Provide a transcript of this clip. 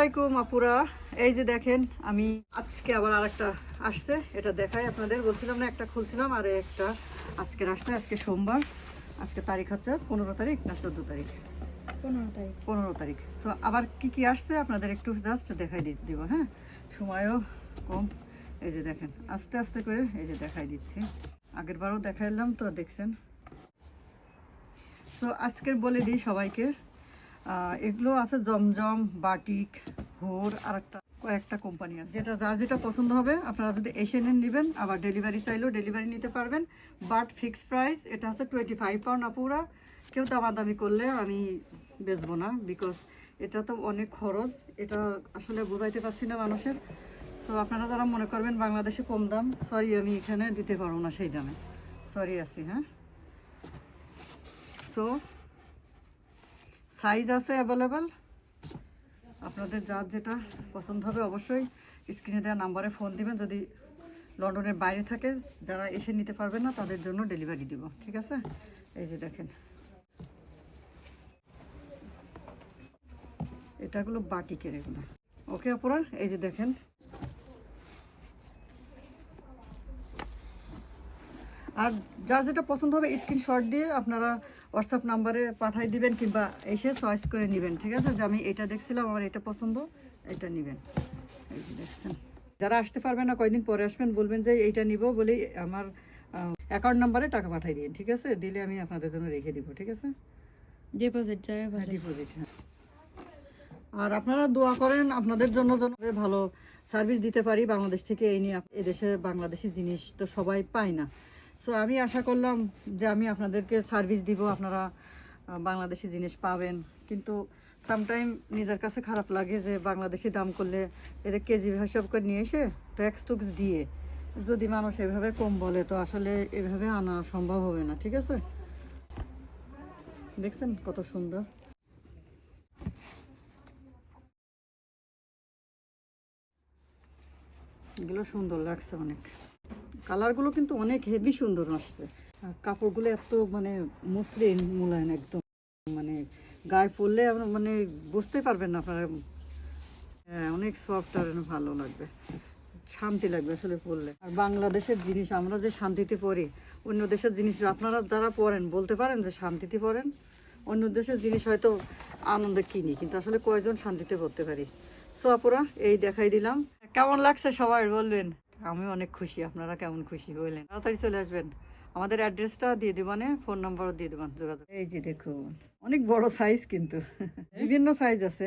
আলাইকুম আপুরা। এই যে দেখেন আমি আজকে আবার আরেকটা আসছে। এটা দেখাই আপনাদের। বলছিলাম না একটা খুলছিলাম আর একটা আজকের আসছে। আজকে সোমবার। আজকে তারিখ হচ্ছে পনেরো তারিখ না চোদ্দ তারিখ? পনেরো তারিখ। পনেরো তারিখ। সো আবার কি কি আসছে আপনাদের একটু জাস্ট দেখাই দি- দিব হ্যাঁ? সময়ও কম। এই যে দেখেন আস্তে আস্তে করে এই যে দেখাই দিচ্ছি। আগের বারও দেখাইলাম তো দেখছেন? তো আজকের বলে দিই সবাইকে। এগুলো আছে জমজম, বাটিক, হোর আর একটা কয়েকটা কোম্পানি আছে। যেটা যার যেটা পছন্দ হবে, আপনারা যদি এসে নেন নেবেন, আবার ডেলিভারি চাইলেও ডেলিভারি নিতে পারবেন। বাট ফিক্সড প্রাইস এটা হচ্ছে টোয়েন্টি ফাইভ পাউন্ড আপুরা। কেউ দামাদামি করলে আমি বেচবো না বিকজ এটা তো অনেক খরচ। এটা আসলে বোঝাইতে পারছি না মানুষের। সো আপনারা যারা মনে করবেন বাংলাদেশে কম দাম সরি আমি এখানে দিতে পারব না সেই দামে। সরি আছি হ্যাঁ? সো সাইজ আছে অ্যাভেলেবেল আপনাদের যার যেটা পছন্দ হবে অবশ্যই স্ক্রিনে দেওয়া নাম্বারে ফোন দিবেন। যদি লন্ডনের বাইরে থাকে, যারা এসে নিতে পারবেন না, তাদের জন্য ডেলিভারি দিব। ঠিক আছে? এই যে দেখেন। এটাগুলো বাটিকের এগুলো। ওকে আপুরা? এই যে দেখেন আর যার যেটা পছন্দ হবে স্ক্রিনশট দিয়ে আপনারা হোয়াটসঅ্যাপ নাম্বারে পাঠাই দিবেন কিংবা এসে চয়েস করে নেবেন ঠিক আছে? যে আমি এটা দেখছিলাম আমার এটা পছন্দ এটা নেবেন। দেখছেন। যারা আসতে পারবেন না কয়দিন পরে আসবেন বলবেন যে এইটা নিব বলে আমার অ্যাকাউন্ট নাম্বারে টাকা পাঠাই দিন ঠিক আছে? দিলে আমি আপনাদের জন্য রেখে দিব ঠিক আছে? ডিপোজিট যারা ডিপোজিট হ্যাঁ। আর আপনারা দোয়া করেন আপনাদের জন্য যেন ভালো সার্ভিস দিতে পারি বাংলাদেশ থেকে এই নিয়ে এদেশে বাংলাদেশি জিনিস তো সবাই পায় না। সো আমি আশা করলাম যে আমি আপনাদেরকে সার্ভিস দিব, আপনারা বাংলাদেশি জিনিস পাবেন। কিন্তু সামটাইম নিজের কাছে খারাপ লাগে যে বাংলাদেশি দাম করলে এদের কেজি হিসাব করে নিয়ে এসে ট্যাক্স টুক্স দিয়ে। যদি মানুষ এভাবে কম বলে, তো আসলে এভাবে আনা সম্ভব হবে না, ঠিক আছে? দেখছেন কত সুন্দর? এগুলো সুন্দর লাগছে অনেক। কালারগুলো কিন্তু অনেক হেভি সুন্দর আসছে। কাপড়গুলো এত মানে মসৃণ মূলায়ন একদম মানে গায়ে পরলে মানে বুঝতেই পারবেন না আপনারা। হ্যাঁ অনেক সফট আর ভালো লাগবে, শান্তি লাগবে আসলে পরলে। আর বাংলাদেশের জিনিস, আমরা যে শান্তিতে পরি, অন্য দেশের জিনিস, আপনারা যারা পরেন, বলতে পারেন যে শান্তিতে পরেন, অন্য দেশের জিনিস হয়তো আনন্দে কিনি, কিন্তু আসলে কয়জন শান্তিতে পড়তে পারি? সো আপুরা, এই দেখাই দিলাম। কেমন লাগছে সবাই বলবেন। আমি অনেক খুশি আপনারা কেমন খুশি হইলেন? তাড়াতাড়ি চলে আসবেন। আমাদের অ্যাড্রেসটা দিয়ে দিবানে ফোন নাম্বারও দিয়ে দেবেন যোগাযোগ। এই যে দেখুন অনেক বড় সাইজ কিন্তু। বিভিন্ন সাইজ আছে।